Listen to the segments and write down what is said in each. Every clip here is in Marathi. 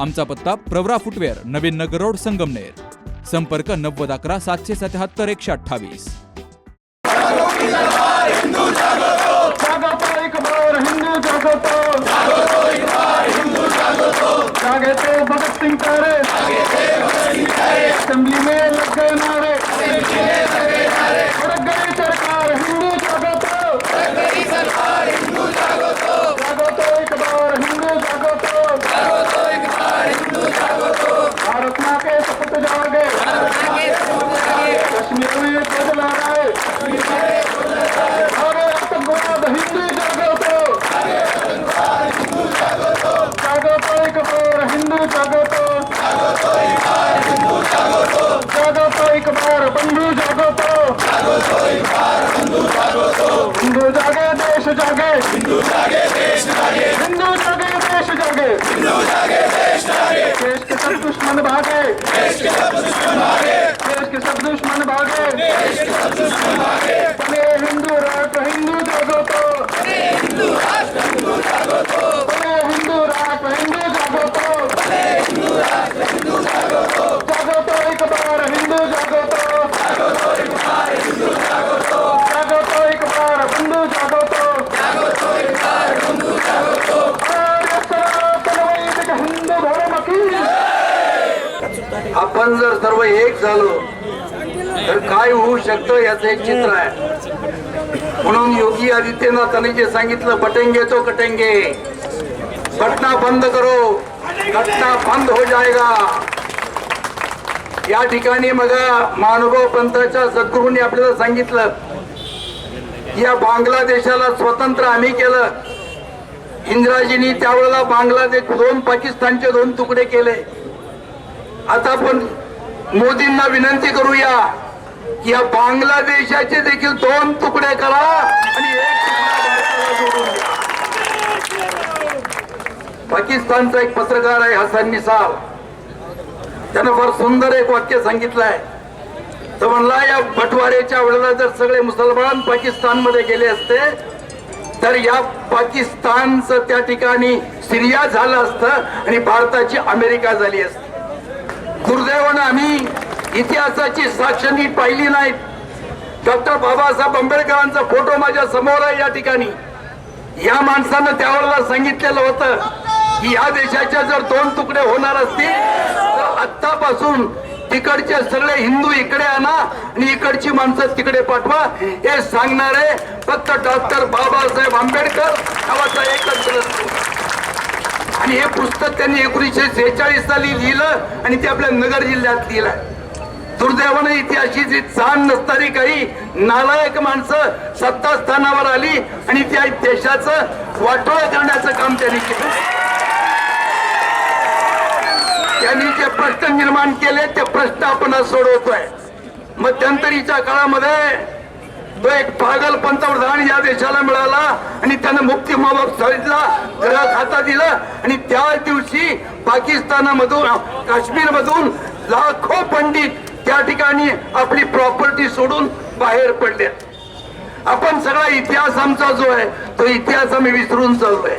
आमचा पत्ता प्रवरा फुटवेअर नवीन नगर रोड संगमनेर. संपर्क नव्वद अकरा सातशे सत्याहत्तर एकशे अठ्ठावीस. भगत सिंह असेंबली में लग गए जागे देश के सब दुश्मन भागे। देश के सब दुश्मन भागे। बने हिंदू राष्ट्र हिंदू जागतो बने हिंदू राष्ट्र हिंदू जागतो जागतो एक बार हिंदू जागतो जागतो एक बार बंधू जागतो आर्य सनातन वैदिक हिंदू धर्म की आपण जर सर्व एक झालो. तर काय होऊ शकतं याचं एक चित्र आहे. म्हणून योगी आदित्यनाथांनी जे सांगितलं बटेंगे तो कटेंगे. घटना बंद करो. घटना बंद हो जाएगा. या ठिकाणी मग महानुभव पंथाच्या सद्गुरूंनी आपल्याला सांगितलं या बांगलादेशाला स्वतंत्र आम्ही केलं. इंदिराजींनी त्यावेळेला बांगलादेश दोन पाकिस्तानचे दोन तुकडे केले. आता पण मोदींना विनंती करूया की या बांगलादेशाचे देखील दोन तुकडे करा आणि एक पाकिस्तानचा एक पत्रकार आहे हसन निसार त्यानं फार सुंदर एक वाक्य सांगितलंय. तर म्हणला या बटवारेच्या वेळेला जर सगळे मुसलमान पाकिस्तानमध्ये गेले असते तर या पाकिस्तानचं त्या ठिकाणी सिरिया झालं असतं आणि भारताची अमेरिका झाली असते. दुर्दैवानं आम्ही इतिहासाची साक्ष नीट पाहिली नाहीत. डॉक्टर बाबासाहेब आंबेडकरांचा फोटो माझ्यासमोर आहे या ठिकाणी. या माणसानं त्यावेळेला सांगितलेलं होतं की या देशाच्या जर दोन तुकडे होणार असतील तर आत्तापासून तिकडचे सगळे हिंदू इकडे आणा आणि इकडची माणसं तिकडे पाठवा. हे सांगणारे फक्त डॉक्टर बाबासाहेब आंबेडकर नावाचा एकच आणि हे पुस्तक त्यांनी एकोणीसशे सेहेचाळीस साली लिहिलं आणि ते आपल्या नगर जिल्ह्यात लिहिलं दुर्दैवाने इतिहासाची जी जाण नसणारी काही नालायक माणसं सत्ता स्थानावर आली आणि त्या देशाचं वाटोळं करण्याचं काम त्यांनी केलं. त्यांनी जे प्रश्न निर्माण केले ते प्रश्न आपण सोडवतोय. मध्यंतरीच्या काळामध्ये तो एक पागल पंतप्रधान या देशाला मिळाला आणि त्यानं मुक्ती माबाप सांगितला ग्रह खाता दिला आणि त्या दिवशी पाकिस्तानामधून काश्मीरमधून लाखो पंडित त्या ठिकाणी आपली प्रॉपर्टी सोडून बाहेर पडले. आपण सगळा इतिहास आमचा जो आहे तो इतिहास आम्ही विसरून चाललोय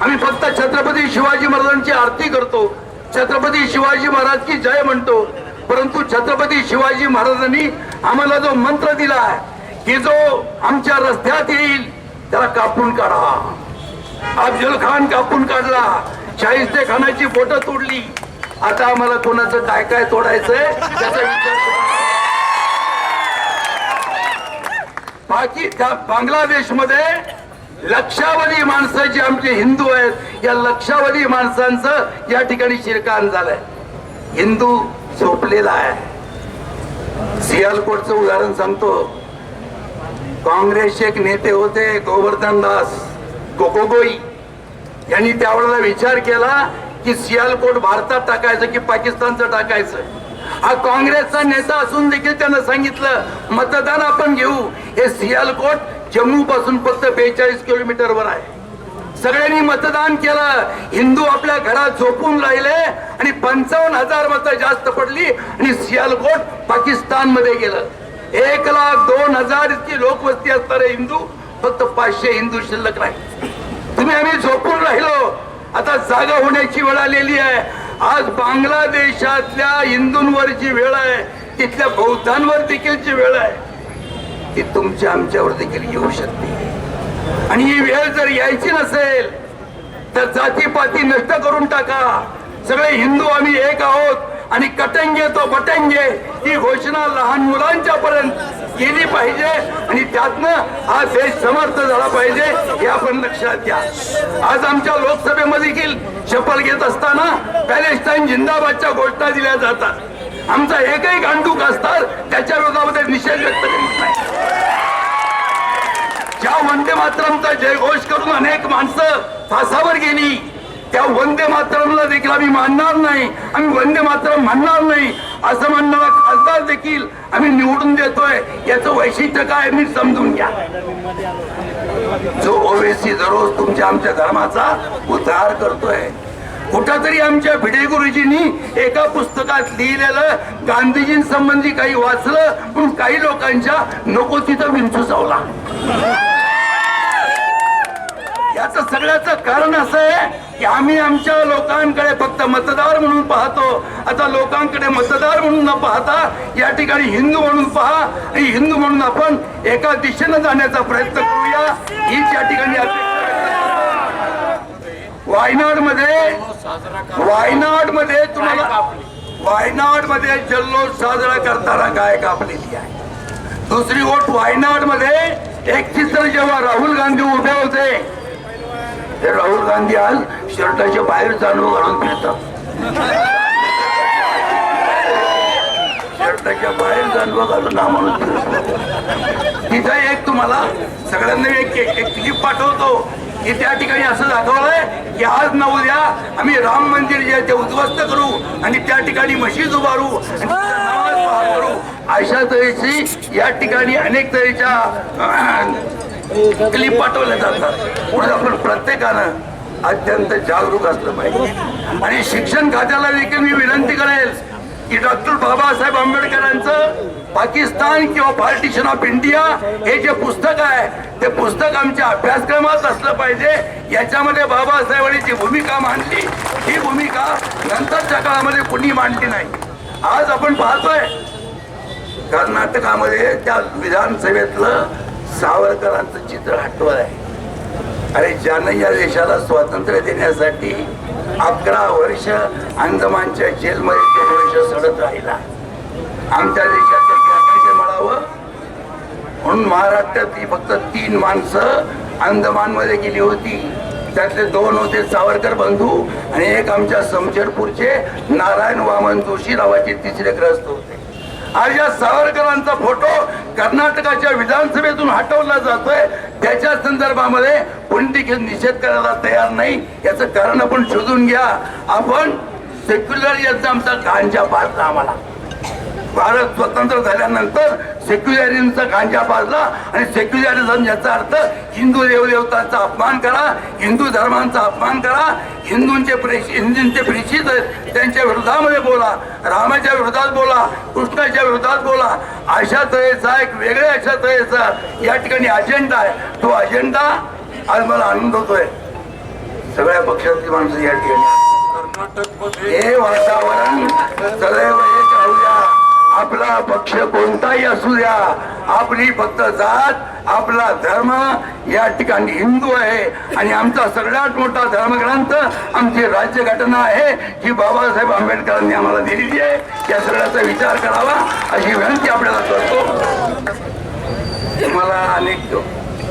आम्ही फक्त छत्रपती शिवाजी महाराजांची आरती करतो. छत्रपती शिवाजी महाराज की जय म्हणतो. परंतु छत्रपती शिवाजी महाराजांनी आम्हाला जो मंत्र दिला आहे की जो आमच्या रस्त्यात येईल त्याला कापून काढा. अफजल खान कापून काढला. शाहिस्ते खानाची बोट तोडली. आता आम्हाला कोणाचं काय काय तोडायचंय त्याचा विचार बाकी त्या बांगलादेशमध्ये लक्षावधी माणसं जी आमचे हिंदू आहेत या लक्षावधी माणसांचं या ठिकाणी शिरकान झालंय. हिंदू झोपलेला आहे. सियालकोटचं उदाहरण सांगतो. काँग्रेसचे एक नेते होते गोवर्धन दास गोगोई यांनी त्यावेळेला विचार केला की सियालकोट भारतात टाकायचं की पाकिस्तानचं टाकायचं? हा काँग्रेसचा नेता असून देखील त्यानं सांगितलं मतदान आपण घेऊ. हे सियालकोट जम्मू पासून फक्त बेचाळीस किलोमीटरवर आहे. सगळ्यांनी मतदान केलं. हिंदू आपल्या घरात झोपून राहिले आणि पंचावन्न हजार मतं जास्त पडली आणि सियालकोट पाकिस्तानमध्ये गेलं. एक लाख दोन हजार इतकी लोकवस्ती असणारे हिंदू फक्त पाचशे हिंदू शिल्लक राहील. तुम्ही आम्ही झोपून राहिलो. आता जागा होण्याची वेळ आलेली आहे. आज बांगलादेशातल्या हिंदूंवरची वेळ आहे. तिथल्या बौद्धांवर देखीलची वेळ आहे. ती तुमच्या आमच्यावर देखील येऊ शकते. आणि ही वेळ जर यायची नसेल तर जातीपाती नष्ट करून टाका. सगळे हिंदू आम्ही एक आहोत आणि कटंगे तो बटंगे. ही घोषणा लहान मुलांच्या पर्यंत गेली पाहिजे आणि त्यातनं हा देश समर्थ झाला पाहिजे हे आपण लक्षात घ्या. आज आमच्या लोकसभेमध्ये देखील शपथ घेत असताना पॅलेस्टाईन जिंदाबादच्या घोषणा दिल्या जातात. आमचा एकही गांडूक असतात त्याच्या विरोधामध्ये निषेध व्यक्त करीत नाही. ज्या वंदे मातरमचा जयघोष करून अनेक माणसं फासावर गेली. त्या वंदे मातरमला देखील आम्ही मानणार नाही. आम्ही वंदे मातरम म्हणणार नाही. असं म्हणणारा खासदार देखील आम्ही निवडून देतोय. याचं वैशिष्ट्य काय मी समजून घ्या. जो ओवेसी दररोज तुमच्या आमच्या धर्माचा उद्धार करतोय. कुठंतरी आमच्या भिडे गुरुजींनी एका पुस्तकात लिहिलेलं गांधीजींसंबंधी काही वाचलं पण काही लोकांच्या नको तिथं विंचू चावला. याच सगळ्याच कारण असं आहे की आम्ही आमच्या लोकांकडे फक्त मतदार म्हणून पाहतो. आता लोकांकडे मतदार म्हणून न पाहता या ठिकाणी हिंदू म्हणून पहा आणि हिंदू म्हणून आपण एका दिशेनं जाण्याचा प्रयत्न करूया. हीच या ठिकाणी वायनाडमध्ये वायनाडमध्ये तुम्हाला वायनाडमध्ये जल्लोष साजरा करताना गाय कापलेली आहे. दुसरी गोष्ट वायनाडमध्ये एक चित्र जेव्हा राहुल गांधी उभे होते हे राहुल गांधी आज शर्टाच्या बाहेर जाणून घालून फिरतात शर्टाच्या बाहेर जाणवं घालून आम्हाला फिरतात. तिथं एक तुम्हाला सगळ्यांना एक एक- क्लिप पाठवतो की त्या ठिकाणी असं दाखवलंय की आज न उद्या आम्ही राम मंदिर जे ते उद्ध्वस्त करू आणि त्या ठिकाणी मशीद उभारू करू अशा तऱ्हेची या ठिकाणी अनेक तऱ्हेच्या क्लिप पाठवल्या जातात. म्हणून आपण प्रत्येकानं अत्यंत जागरूक असलं पाहिजे. आणि शिक्षण खात्याला देखील मी विनंती करेल की डॉक्टर बाबासाहेब आंबेडकरांचं पाकिस्तान किंवा पार्टिशन ऑफ इंडिया हे जे पुस्तक आहे ते पुस्तक आमच्या अभ्यासक्रमात असलं पाहिजे. याच्यामध्ये बाबासाहेबांनी जी भूमिका मांडली ही भूमिका नंतरच्या काळामध्ये कुणी मांडली नाही. आज आपण पाहतोय कर्नाटकामध्ये त्या विधानसभेतलं सावरकरांचं चित्र आठवत आहे. अरे ज्यानं या देशाला स्वातंत्र्य देण्यासाठी अकरा वर्ष अंदमानच्या जेलमध्ये तो वर्ष सडत राहिला. आमच्या देशाचं स्वातंत्र्य मिळावं. म्हणून महाराष्ट्रातली फक्त तीन माणसं अंदमानमध्ये गेली होती. त्यातले दोन होते सावरकर बंधू आणि एक आमच्या समशेरपूरचे नारायण वामन जोशी नावाचे तिसरे ग्रस्त होते. आज या सावरकरांचा फोटो कर्नाटकाच्या विधानसभेतून हटवला जातोय. त्याच्या संदर्भामध्ये कोणी देखील निषेध करायला तयार नाही. याचं कारण आपण शोधून घ्या. आपण सेक्युलर याचा आमचा गांजा पाजला आम्हाला. भारत स्वतंत्र झाल्यानंतर सेक्युलरिझमचा गांजा पाजला आणि सेक्युलरिझम याचा अर्थ हिंदू देवदेवतांचा अपमान करा हिंदू धर्मांचा अपमान करा हिंदूंचे प्रेष हिंदूंचे प्रेषित त्यांच्या विरोधामध्ये बोला रामाच्या विरोधात बोला कृष्णाच्या विरोधात बोला. अशा तऱ्हेचा एक वेगळ्या अशा तऱ्हेचा या ठिकाणी अजेंडा आहे. तो अजेंडा आज मला आनंद होतोय. सगळ्या पक्षातली माणसं या ठिकाणी हे वातावरण सदैव एक आपला पक्ष कोणताही असू द्या. आपली फक्त जात आपला धर्म या ठिकाणी हिंदू आहे. आणि आमचा सगळ्यात मोठा धर्मग्रंथ आमची राज्यघटना आहे जी बाबासाहेब आंबेडकरांनी आम्हाला दिलेली आहे. या सगळ्याचा विचार करावा अशी विनंती आपल्याला करतो. मला अनेक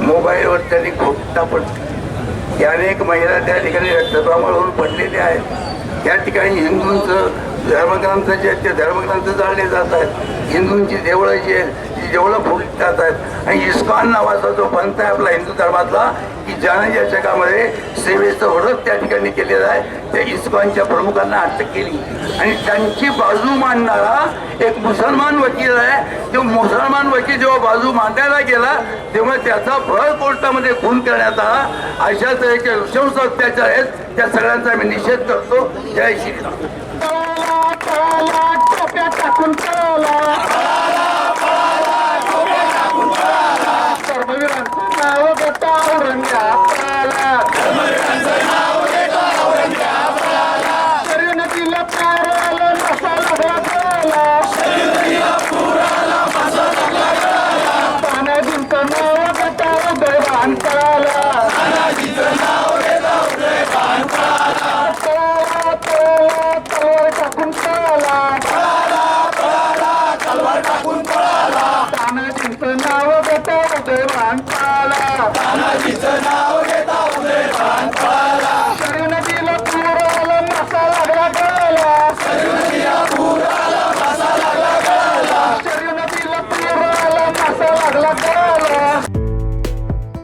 मोबाईलवर त्यांनी खूप पडली अनेक महिला त्या ठिकाणी रक्तप्रमाणावरून पडलेल्या आहेत. त्या ठिकाणी हिंदूंचं धर्मग्रंथ जे आहेत ते धर्मग्रंथ जाळले जात आहेत. हिंदूंची देवळं जी आहेत देवळं फुटली जात आहेत. आणि इस्कॉन नावाचा जो पंथ आहे आपला हिंदू धर्मातला की ज्यानं या जगामध्ये सेवेचं ओळख त्या ठिकाणी केलेलं आहे त्या इस्कॉनच्या प्रमुखांना अटक केली. आणि त्यांची बाजू मांडणारा एक मुसलमान वकील आहे. तो मुसलमान वकील जेव्हा बाजू मांडायला गेला तेव्हा त्याचा भर कोर्टामध्ये खून करण्यात आला. अशा तऱ्हेचे नृशंस अत्याचार आहेत. त्या सगळ्यांचा मी निषेध करतो. जय श्रीराम. पळाला टोप्या टाकून पळाला